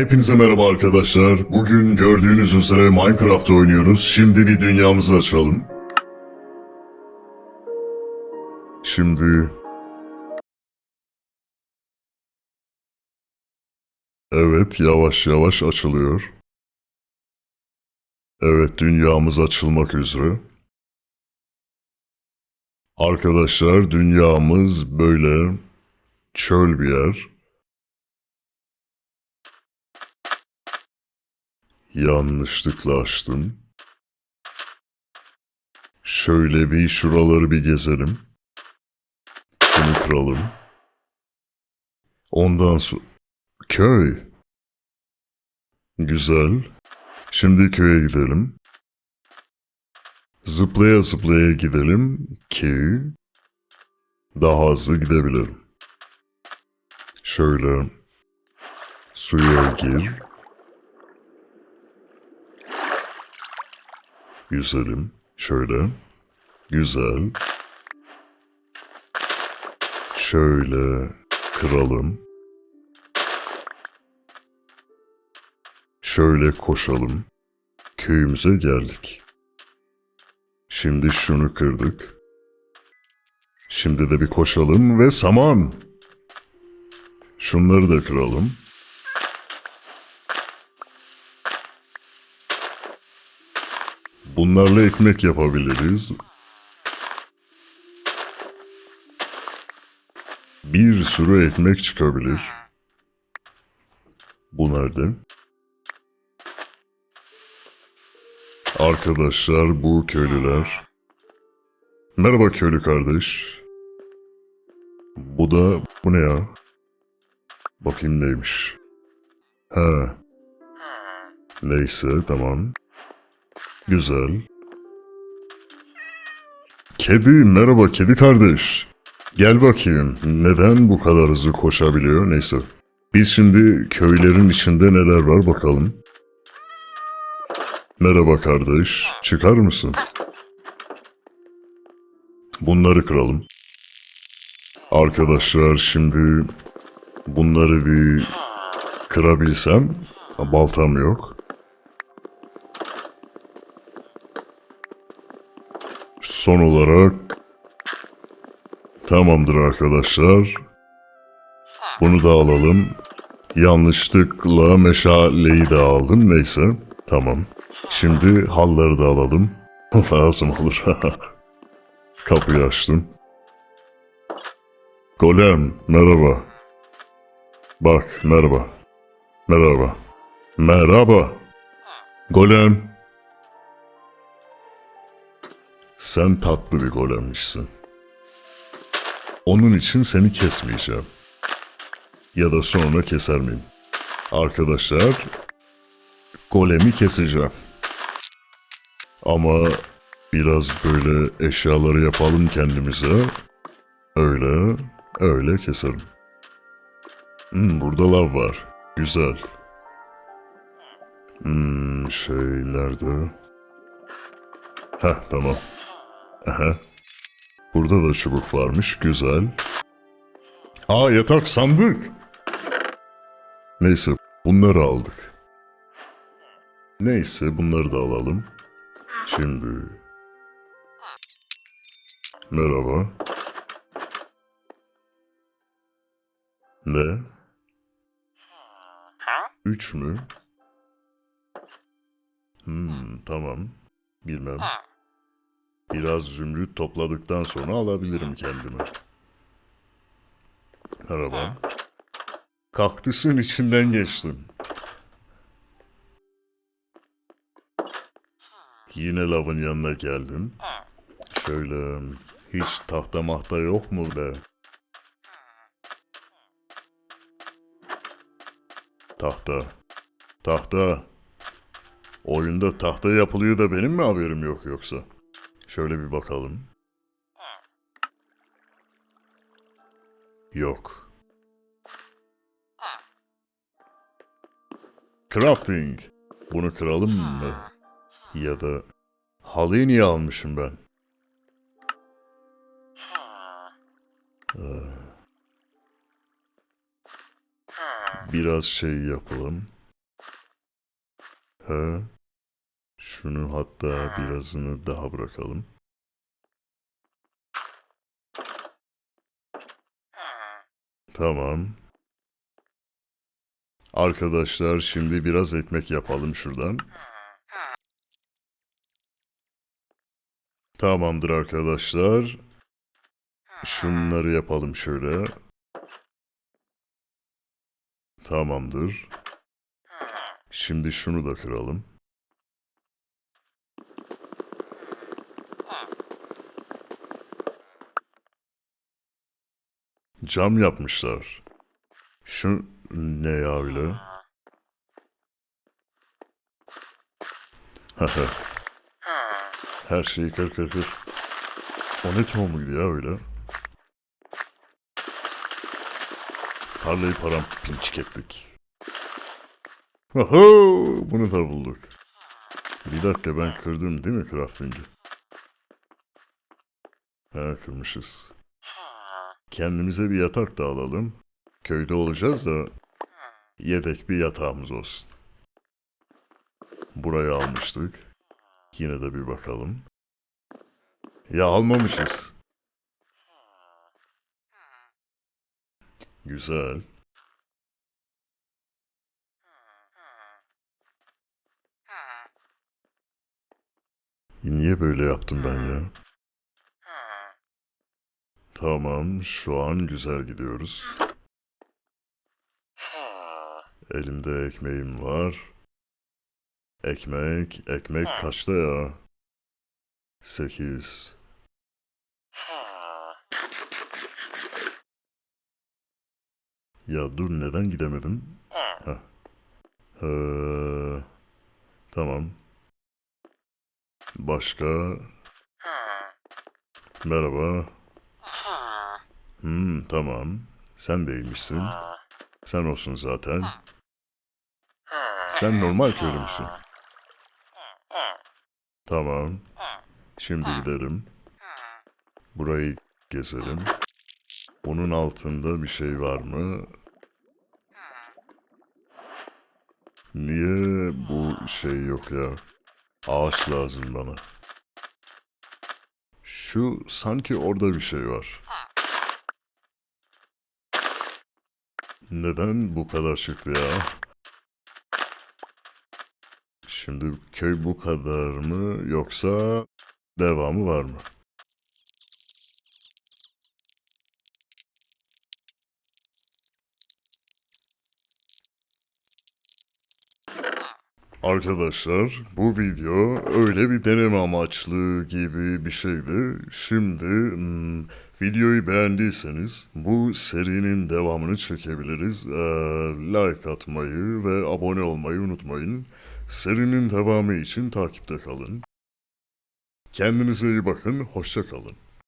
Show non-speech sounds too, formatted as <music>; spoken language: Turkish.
Hepinize merhaba arkadaşlar. Bugün gördüğünüz üzere Minecraft oynuyoruz. Şimdi bir dünyamızı açalım. Şimdi... Evet, yavaş yavaş açılıyor. Evet, dünyamız açılmak üzere. Arkadaşlar, dünyamız böyle çöl bir yer. Yanlışlıkla açtım. Şöyle bir şuraları bir gezelim. Bunu kıralım. Ondan sonra... Köy. Güzel. Şimdi köye gidelim. Zıplaya zıplaya gidelim ki daha hızlı gidebilirim. Şöyle suya gir. Güzelim. Şöyle. Güzel. Şöyle kıralım. Şöyle koşalım. Köyümüze geldik. Şimdi şunu kırdık. Şimdi de bir koşalım ve saman. Şunları da kıralım. Bunlarla ekmek yapabiliriz. Bir sürü ekmek çıkabilir. Bu nerede? Arkadaşlar bu köylüler. Merhaba köylü kardeş. Bu da bu ne ya? Bakayım neymiş. Ha. Neyse tamam. Güzel. Kedi merhaba kedi kardeş. Gel bakayım neden bu kadar hızlı koşabiliyor neyse. Biz şimdi köylerin içinde neler var bakalım. Merhaba kardeş çıkar mısın? Bunları kıralım. Arkadaşlar şimdi bunları bir kırabilsem baltam yok. Son olarak tamamdır arkadaşlar. Bunu da alalım. Yanlışlıkla meşaleyi de aldım. Neyse. Tamam. Şimdi halları da alalım. <laughs> Lazım olur. <laughs> Kapıyı açtım. Golem merhaba. Bak merhaba. Merhaba. Merhaba. Golem. Sen tatlı bir golemmişsin. Onun için seni kesmeyeceğim. Ya da sonra keser miyim? Arkadaşlar, golemi keseceğim. Ama biraz böyle eşyaları yapalım kendimize. Öyle, öyle keserim. Hmm, burada lav var. Güzel. Hmm, şey nerede? Heh, tamam. Aha. Burada da çubuk varmış. Güzel. Aa yatak sandık. Neyse bunları aldık. Neyse bunları da alalım. Şimdi. Merhaba. Ne? Üç mü? Hmm, tamam. Bilmem. Biraz zümrüt topladıktan sonra alabilirim kendime. Merhaba. Kaktüsün içinden geçtim. Yine lavın yanına geldim. Şöyle hiç tahta mahta yok mu be? Tahta. Tahta. Oyunda tahta yapılıyor da benim mi haberim yok yoksa? Şöyle bir bakalım. Yok. Crafting. Bunu kıralım mı? Ya da halıyı niye almışım ben? Ee, Biraz şey yapalım. He. Şunu hatta birazını daha bırakalım. Tamam. Arkadaşlar şimdi biraz ekmek yapalım şuradan. Tamamdır arkadaşlar. Şunları yapalım şöyle. Tamamdır. Şimdi şunu da kıralım. Cam yapmışlar. Şu ne ya öyle? <laughs> Her şeyi kır kır kır. O ne tohumuydu ya öyle? Tarlayı paramparçık ettik. Oho, bunu da bulduk. Bir dakika ben kırdım değil mi crafting'i? Ha kırmışız. Kendimize bir yatak da alalım. Köyde olacağız da yedek bir yatağımız olsun. Burayı almıştık. Yine de bir bakalım. Ya almamışız. Güzel. Niye böyle yaptım ben ya? Tamam, şu an güzel gidiyoruz. Elimde ekmeğim var. Ekmek, ekmek kaçta ya? Sekiz. Ya dur neden gidemedim? Heh. Ee, tamam. Başka? Merhaba. Hmm, tamam. Sen değilmişsin. Sen olsun zaten. Sen normal köylü müsün? Tamam. Şimdi gidelim. Burayı gezelim. Bunun altında bir şey var mı? Niye bu şey yok ya? Ağaç lazım bana. Şu sanki orada bir şey var. Neden bu kadar çıktı ya? Şimdi köy bu kadar mı yoksa devamı var mı? Arkadaşlar bu video öyle bir deneme amaçlı gibi bir şeydi. Şimdi hmm, videoyu beğendiyseniz bu serinin devamını çekebiliriz. Ee, like atmayı ve abone olmayı unutmayın. Serinin devamı için takipte kalın. Kendinize iyi bakın, hoşça kalın.